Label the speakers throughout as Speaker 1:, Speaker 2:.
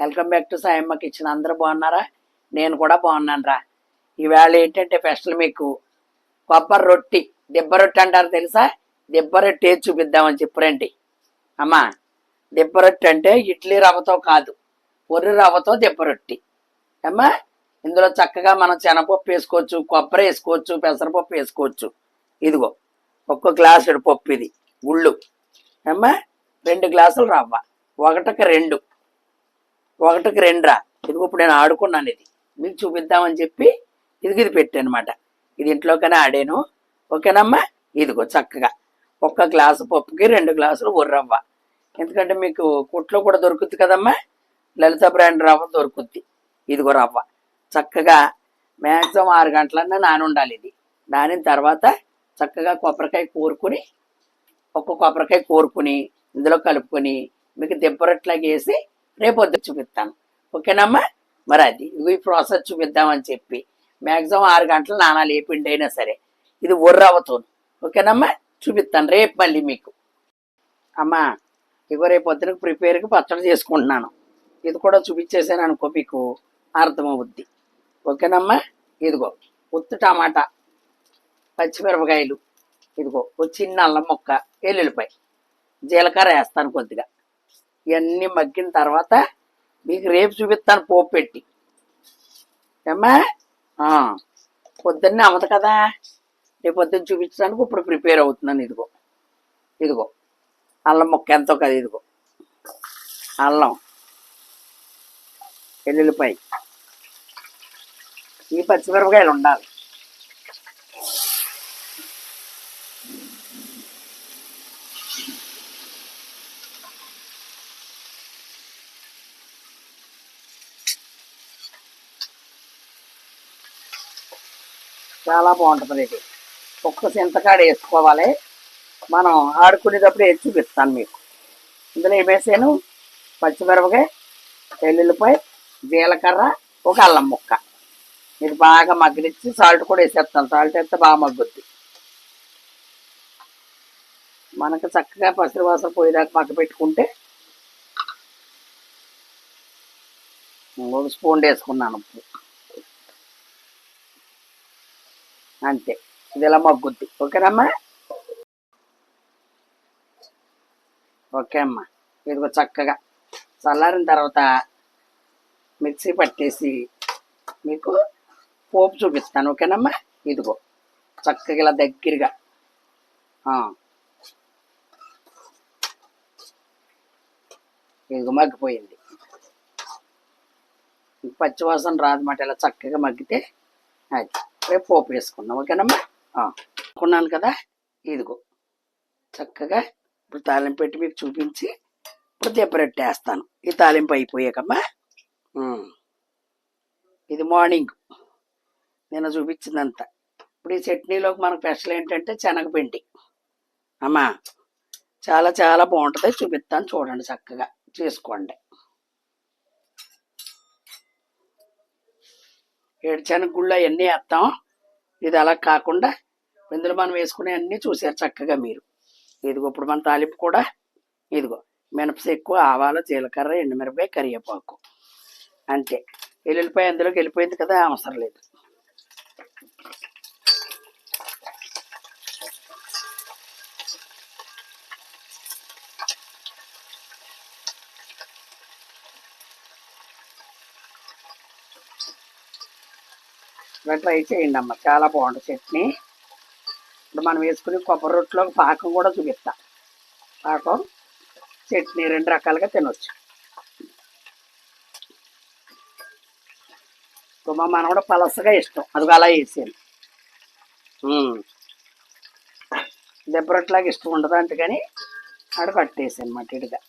Speaker 1: Welcome back to Sayamma kitchen. అందరూ బాగున్నారా? నేను కూడా బాగున్నాను రా ఈవేళ ఏంటంటే స్పెషల్ మీకు కొబ్బరి రొట్టి దిబ్బ రొట్టె అంటారు తెలుసా? దిబ్బ రొట్టి ఏది చూపిద్దామని చెప్పురండి అమ్మా దిబ్బ రొట్టి అంటే ఇడ్లీ రవ్వతో కాదు ఒర్రి రవ్వతో దిబ్బ రొట్టి. అమ్మా ఇందులో చక్కగా మనం శనగపప్పు వేసుకోవచ్చు కొబ్బరి వేసుకోవచ్చు పెసరపప్పు వేసుకోవచ్చు. ఇదిగో ఒక్క గ్లాసుడు పప్పు ఇది గుళ్ళు అమ్మా రెండు గ్లాసులు రవ్వ ఒకటికి రెండు. ఒకటికి రెండురా. ఇదిగో ఇప్పుడు నేను ఆడుకున్నాను ఇది. మీకు చూపిద్దామని చెప్పి ఇదిగో ఇది పెట్టానమాట. ఇది ఇంట్లోకనే ఆడాను. ఓకేనమ్మా? ఇదిగో చక్కగా. ఒక్క గ్లాసు పప్పుకి రెండు గ్లాసులు ఉర్రవ్వ. ఎందుకంటే మీకు కుట్లో కూడా దొరుకుద్ది కదమ్మా? లలిత బ్రాండ్ రవ్వ దొరుకుద్ది. ఇదిగో రవ్వ. చక్కగా మ్యాక్సిమం ఆరు గంటలన్నా నాని ఉండాలి ఇది. నానిన తర్వాత చక్కగా కొబ్బరికాయ కోరుకుని ఒక్క కొబ్బరికాయ కోరుకుని ఇందులో కలుపుకొని మీకు దిబ్బరట్లాగా రేపొద్దు చూపిస్తాను. ఓకేనమ్మా? మరి అది. ఇవి ప్రాసెస్ చూపిద్దామని చెప్పి. మ్యాక్సిమం ఆరు గంటలు నానాలు ఏ పిండి అయినా సరే. ఇది ఉర్రవుతుంది ఓకేనమ్మా? చూపిస్తాను. రేపు మళ్ళీ మీకు. అమ్మా ఇగో రేపు పొద్దునకు ప్రిపేర్కి పచ్చడి చేసుకుంటున్నాను. ఇది కూడా చూపించేసాను అనుకో మీకు అర్థమవుద్ది. ఓకేనమ్మా? ఇదిగో ఉత్తు టమాటా పచ్చిమిరపకాయలు. ఇదిగో చిన్న అల్లం మొక్క ఎల్లుల్లిపాయ. జీలకర్ర వేస్తాను కొద్దిగా. ఇవన్నీ మగ్గిన తర్వాత మీకు రేపు చూపిస్తాను పోపు పెట్టి. ఏమ్మా? పొద్దున్నే అవ్వదు కదా. రేపు పొద్దున్న చూపించడానికి ఇప్పుడు ప్రిపేర్ అవుతున్నాను ఇదిగో. ఇదిగో. అల్లం మొక్క ఎంతో కదా ఇదిగో. అల్లం. ఎల్లుల్లిపాయ ఈ పచ్చిమిరపకాయలు ఉండాలి. చాలా బాగుంటుంది ఇది. ఒక్క చింతకాడ వేసుకోవాలి. మనం ఆడుకునేటప్పుడు వేసి చూపిస్తాను మీకు. ఇందులో ఏమేసాను పచ్చిమిరపకాయ వెల్లుల్లిపాయ జీలకర్ర ఒక అల్లం ముక్క. ఇది బాగా మగ్గనిచ్చి సాల్ట్ కూడా వేసేస్తాను. సాల్ట్ వేస్తే బాగా మగ్గుద్ది. మనకు చక్కగా పసరి వాసన పోయేదాకా మగ్గ పెట్టుకుంటే ఒక స్పూన్ వేసుకున్నాను ఉప్పు. అంతే. ఇది ఇలా మగ్గుద్ది ఓకేనమ్మా? ఓకే అమ్మా. ఇదిగో చక్కగా. చల్లారిన తర్వాత మిక్సీ పట్టేసి మీకు పోపు చూపిస్తాను. ఓకేనమ్మా? ఇదిగో. చక్కగా ఇలా దగ్గరగా. ఇదిగో మగ్గిపోయింది. పచ్చివాసన రాదన్నమాట. ఇలా చక్కగా మగ్గితే అది. రేపు పోపు వేసుకుందాం ఓకేనమ్మా? కొన్నాను కదా ఇదిగో. చక్కగా ఇప్పుడు తాలింపు పెట్టి మీకు చూపించి ఇప్పుడు దెబ్బరెట్టేస్తాను ఈ తాలింపు అయిపోయాకమ్మా. ఇది మార్నింగ్ నేను చూపించిందంతా. ఇప్పుడు ఈ చట్నీలోకి మనకు స్పెషల్ ఏంటంటే శనగపిండి. అమ్మా చాలా చాలా బాగుంటుంది. చూపిస్తాను చూడండి చక్కగా. చేసుకోండి. ఏడుచానికి గుళ్ళు అవన్నీ వేస్తాం? ఇది అలా కాకుండా ఇందులో మనం వేసుకునే అన్నీ చూసారు చక్కగా మీరు. ఇదిగో ఇప్పుడు మన తాలింపు కూడా ఇదిగో మినపసెక్కు ఆవాలు జీలకర్ర ఎండుమిరపకాయ కరివేపాకు. అంతే. వెల్లుల్లిపాయ అందులోకి వెళ్ళిపోయింది కదా అవసరం లేదు. ఇలా ట్రై చేయండి అమ్మ. చాలా బాగుంటుంది చట్నీ. ఇప్పుడు మనం వేసుకునే కొబ్బరి రొట్టెలో పాకం కూడా చూపిస్తా. పాకం చట్నీ రెండు రకాలుగా తినొచ్చు. మా మన కూడా పలసగా ఇష్టం. అది అలా వేసాను దెబ్బరొట్లాగా ఇష్టం ఉండదు అందుకని ఆడ కట్టేసాను ఇటుగా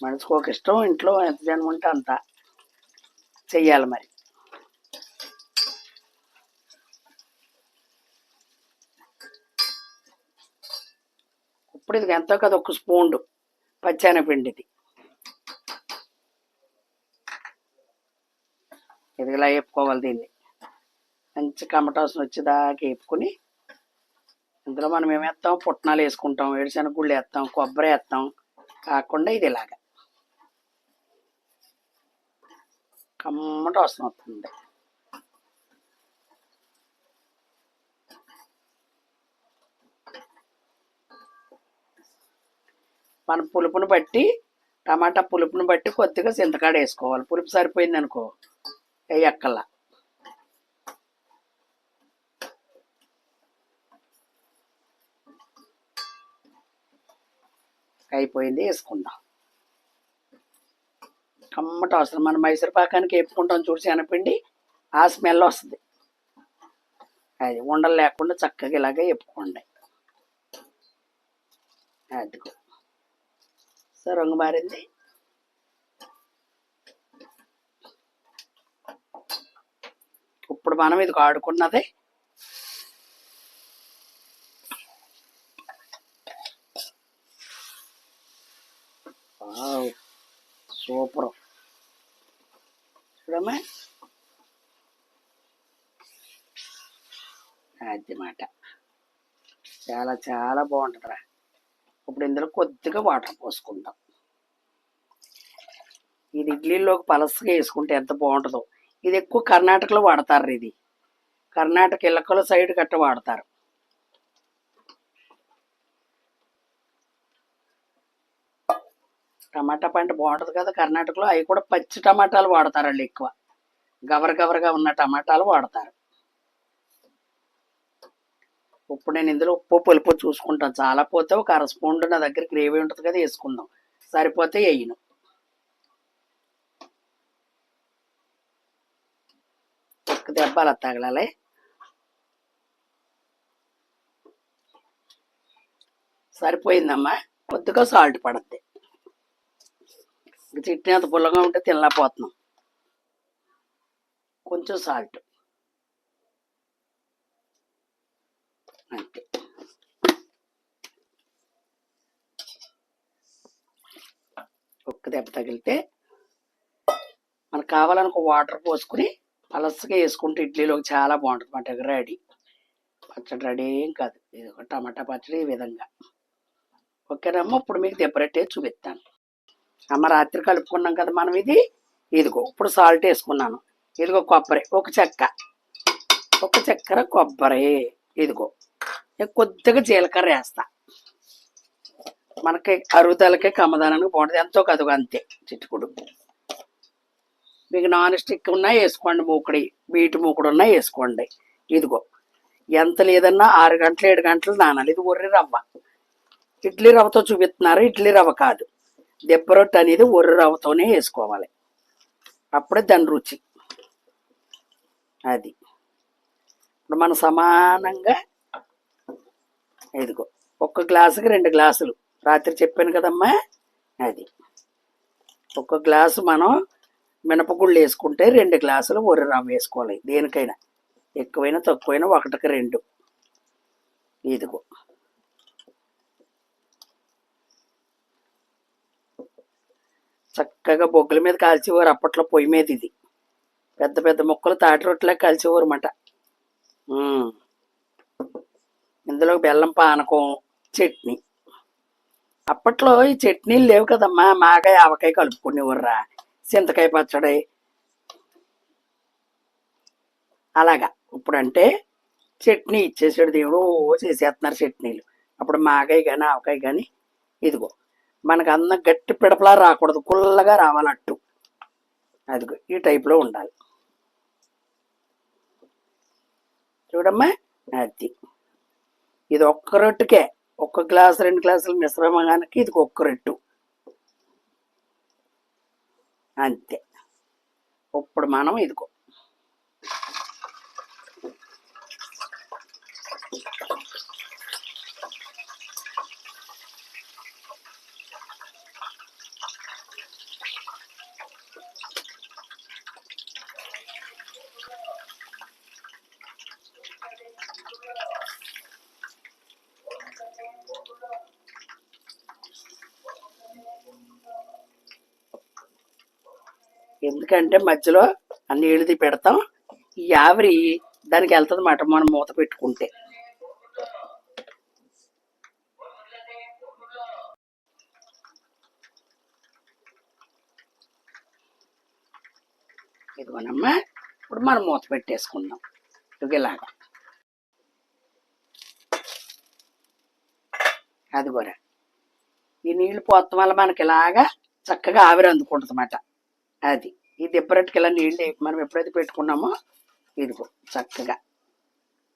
Speaker 1: మనిషికి ఒక ఇష్టం ఇంట్లో ఎంత జనం ఉంటే అంత. చెయ్యాలి మరి. ఇప్పుడు ఇది ఎంతో కదా ఒక స్పూన్ పచ్చానపిండిది ఇది ఇలా వేపుకోవాలి దీన్ని. మంచి కమటాసం వచ్చేదాకా వేపుకొని ఇందులో మనం ఏమేస్తాం పుట్నాలు వేసుకుంటాం ఏడుశనగ గుళ్ళు వేస్తాం కొబ్బరి వేస్తాం. కాకుండా ఇది ఇలాగా. కమ్మట వాసన వస్తుంది మన పులుపుని బట్టి టమాటా పులుపుని బట్టి కొద్దిగా చింతకాడ వేసుకోవాలి. పులుపు సరిపోయింది అనుకో వేయక్కల్లా అయిపోయింది వేసుకుందాం. కమ్మట అవసరం మనం మైసూర్ పాకానికి వేపుకుంటాం చూసి శనగపిండి ఆ స్మెల్ వస్తుంది. అది ఉండలు లేకుండా చక్కగా ఇలాగే వేపుకోండి. అదిగో. సో రంగు మారింది. ఇప్పుడు మనం ఇది ఆడుకున్నది సూపర్. చూడమ్మా అది మాట చాలా చాలా బాగుంటుందిరా. ఇప్పుడు ఇందులో కొద్దిగా వాటర్ పోసుకుందాం. ఇది ఇడ్లీలోకి పలసగా వేసుకుంటే ఎంత బాగుంటుందో. ఇది ఎక్కువ కర్ణాటకలో వాడతారు ఇది. కర్ణాటక ఇళ్ళకల సైడ్ గట్ట వాడతారు. టమాటా పంట బాగుంటుంది కదా కర్ణాటకలో అవి కూడా పచ్చి టమాటాలు వాడతారు వాళ్ళు ఎక్కువ. గవర గవరగా ఉన్న టమాటాలు వాడతారు. ఉప్పు నేను ఇందులో ఉప్పు పులుపు చూసుకుంటాను. చాలా పోతే ఒక అర స్పూన్ నా దగ్గర గ్రేవీ ఉంటుంది కదా వేసుకుందాం. సరిపోతే వేయను. ఒక్క దెబ్బ అలా తగలాలి. సరిపోయిందమ్మా? కొద్దిగా సాల్ట్ పడద్ది. చట్నీ అంత పుల్లగా ఉంటే తినలేకపోతున్నాం కొంచెం సాల్ట్. అంతే. ఒక్క దెబ్బ తగిలితే మనకు కావాలనుకో వాటర్ పోసుకుని పలసగా వేసుకుంటే ఇడ్లీలోకి చాలా బాగుంటుంది. మాట రెడీ. పచ్చడి రెడీ ఏం కాదు. ఇది ఒక టమాటా పచ్చడి ఈ విధంగా. ఓకేనమ్మా ఇప్పుడు మీకు దెబ్బరెట్టే చూపిస్తాను. అమ్మ రాత్రి కలుపుకున్నాం కదా మనం ఇది. ఇదిగో ఇప్పుడు సాల్ట్ వేసుకున్నాను. ఇదిగో కొబ్బరి ఒక చెక్క. ఒక చక్కెర కొబ్బరి. ఇదిగో కొద్దిగా జీలకర్ర వేస్తా. మనకి అరుగుదలకి కమదానానికి బాగుంటుంది ఎంతో కదుగు అంతే చిట్టుకుడు. మీకు నాన్ స్టిక్ ఉన్నా వేసుకోండి మూకుడి వీటి మూకుడు ఉన్నా వేసుకోండి. ఇదిగో ఎంత లేదన్నా ఆరు గంటలు ఏడు గంటలు నానాలి. ఇది ఒర్రి రవ్వ. ఇడ్లీ రవ్వతో చూపిస్తున్నారు ఇడ్లీ రవ్వ కాదు. దెబ్బ అనేది ఒర్రి రవ్వతోనే వేసుకోవాలి. అప్పుడే దాని రుచి. అది. ఇప్పుడు మనం సమానంగా ఇదిగో ఒక్క గ్లాసుకి రెండు గ్లాసులు. రాత్రి చెప్పాను కదమ్మా? అది. ఒక గ్లాసు మనం మినపగుళ్ళు వేసుకుంటే రెండు గ్లాసులు ఒర్రి రవ్వ వేసుకోవాలి. దేనికైనా. ఎక్కువైనా తక్కువైనా ఒకటికి రెండు. ఇదిగో. చక్కగా బొగ్గుల మీద కాల్చేవారు అప్పట్లో పొయ్యి మీద ఇది. పెద్ద పెద్ద ముక్కలు తాటి రొట్టెలా కాల్చేవారు అన్నమాట ఇందులో బెల్లం పానకం చట్నీ. అప్పట్లో ఈ చట్నీలు లేవు కదమ్మా. మాకాయ ఆవకాయ కలుపుకునేవర్రా. చింతకాయ పచ్చడి. అలాగా. ఇప్పుడంటే చట్నీ ఇచ్చేసాడు దేవుడు. చేసేస్తున్నారు చట్నీలు. అప్పుడు మాకాయ కానీ ఆవకాయ కానీ ఇదిగో. మనకు అన్న గట్టి పిడపలా రాకూడదు కుల్లగా రావాలట్టు. అదిగో ఈ టైప్లో ఉండాలి. చూడమ్మా అది. ఇది ఒక్క రొట్టుకే. ఒక్క గ్లాస్ రెండు గ్లాసులు మిశ్రమానికి ఇది ఒక్క రొట్టు. అంతే. ఇప్పుడు మనం ఇదిగో ఎందుకంటే మధ్యలో ఆ నీళ్ళది పెడతాం. ఈ ఆవిరి దానికి వెళ్తుంది మాట మనం మూత పెట్టుకుంటే. ఇదిగోనమ్మా ఇప్పుడు మనం మూత పెట్టేసుకుందాం. ఇదిగో ఇలాగా. అదిగోరా. ఈ నీళ్ళు పోతాం వల్ల మనకి ఇలాగా చక్కగా ఆవిరి అందుకుంటుందన్నమాట. అది. ఈ దిబ్బరట్టుకి నీళ్ళు మనం ఎప్పుడైతే పెట్టుకున్నామో ఇదిగో చక్కగా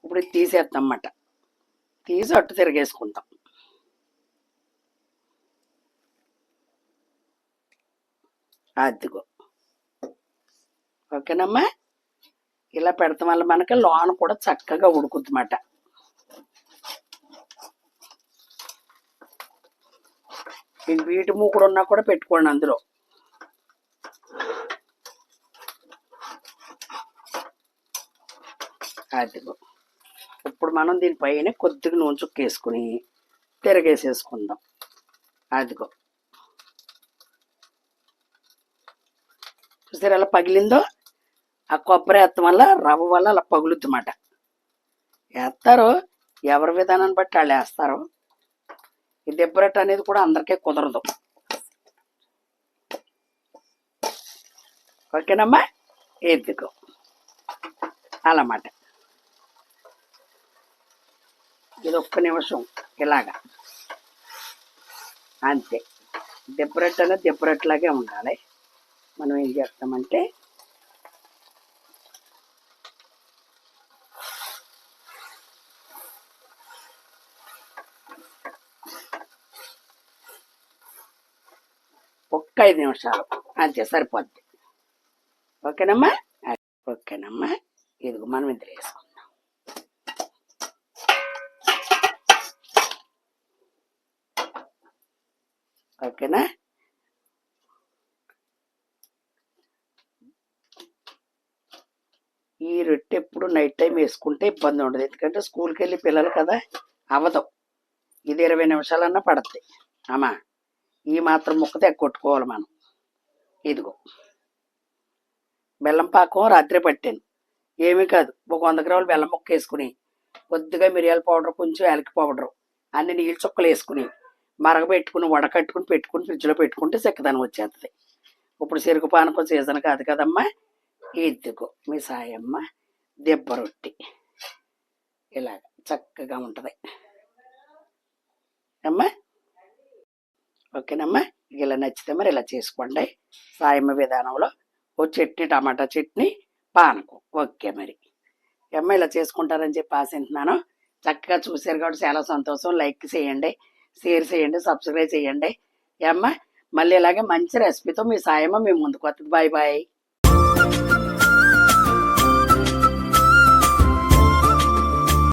Speaker 1: ఇప్పుడు తీసేస్తాం అన్నమాట తీసి అట్టు తిరిగేసుకుంటాం. అదిగో. ఓకేనమ్మా? ఇలా పెడతాం వల్ల మనకి లోన కూడా చక్కగా ఉడుకుద్దన్నమాట వీటి మూకుడు ఉన్నా కూడా పెట్టుకోండి అందులో. అదిగో. ఇప్పుడు మనం దీనిపైన కొద్దిగా నూనె చుక్కేసుకుని తిరగేసేసుకుందాం. అదిగో. చూసారు అలా పగిలిందో? ఆ కొబ్బరి ఎత్తం వల్ల రవ్వ వల్ల అలా పగులుద్దమాట. వేస్తారు ఎవరి విధానాన్ని బట్టి వాళ్ళు వేస్తారు? ఈ దెబ్బరట్ అనేది కూడా అందరికీ కుదరదు. ఓకేనమ్మా? ఎద్దుకో అలా మాట ఇది ఒక్క నిమిషం ఇలాగా. అంతే. దెబ్బరట్టు అనేది దెబ్బరట్టులాగే ఉండాలి. మనం ఏం చేస్తామంటే ఒక్క ఐదు నిమిషాలు. అంతే సరిపోద్ది. ఓకేనమ్మా? ఓకేనమ్మా. ఇదిగో మనం ఇంత వేసుకో. ఓకేనా? ఈ రొట్టె ఎప్పుడు నైట్ టైం వేసుకుంటే ఇబ్బంది ఉండదు. ఎందుకంటే స్కూల్కి వెళ్ళి పిల్లలు కదా అవదం. ఇది ఇరవై నిమిషాలన్నా పడుతుంది అమ్మా ఈ మాత్రం ముక్కతే కొట్టుకోవాలి మనం. ఇదిగో. బెల్లం పాకం రాత్రి పట్టాను ఏమీ కాదు. ఒక వంద గ్రాములు బెల్లం ముక్క వేసుకుని కొద్దిగా మిరియాల పౌడర్ కొంచెం యాలకి పౌడరు అన్ని నీళ్ళు చుక్కలు వేసుకుని మరగబెట్టుకుని వడకట్టుకుని పెట్టుకుని ఫ్రిడ్జ్లో పెట్టుకుంటే చెక్కదనం వచ్చేస్తుంది ఇప్పుడు చెరుకు పానకం సీజన్ కాదు కదమ్మా? ఇదిగో మీ సాయమ్మ దెబ్బ రొట్టి. ఇలాగ చక్కగా ఉంటుంది. అమ్మా? ఓకేనమ్మా? ఇలా నచ్చితే మరి ఇలా చేసుకోండి. సాయమ్మ విధానంలో ఓ చట్నీ టమాటా చట్నీ పానకం. ఓకే మరి. అమ్మ ఇలా చేసుకుంటారని చెప్పి ఆశింటున్నాను చక్కగా చూశారు కాబట్టి చాలా సంతోషం. లైక్ చేయండి. షేర్ చేయండి సబ్స్క్రైబ్ చేయండి. అమ్మ మళ్ళీ ఇలాగే మంచి రెసిపీతో మీ సాయమ్మ మీ ముందుకు వస్తుంది బాయ్ బాయ్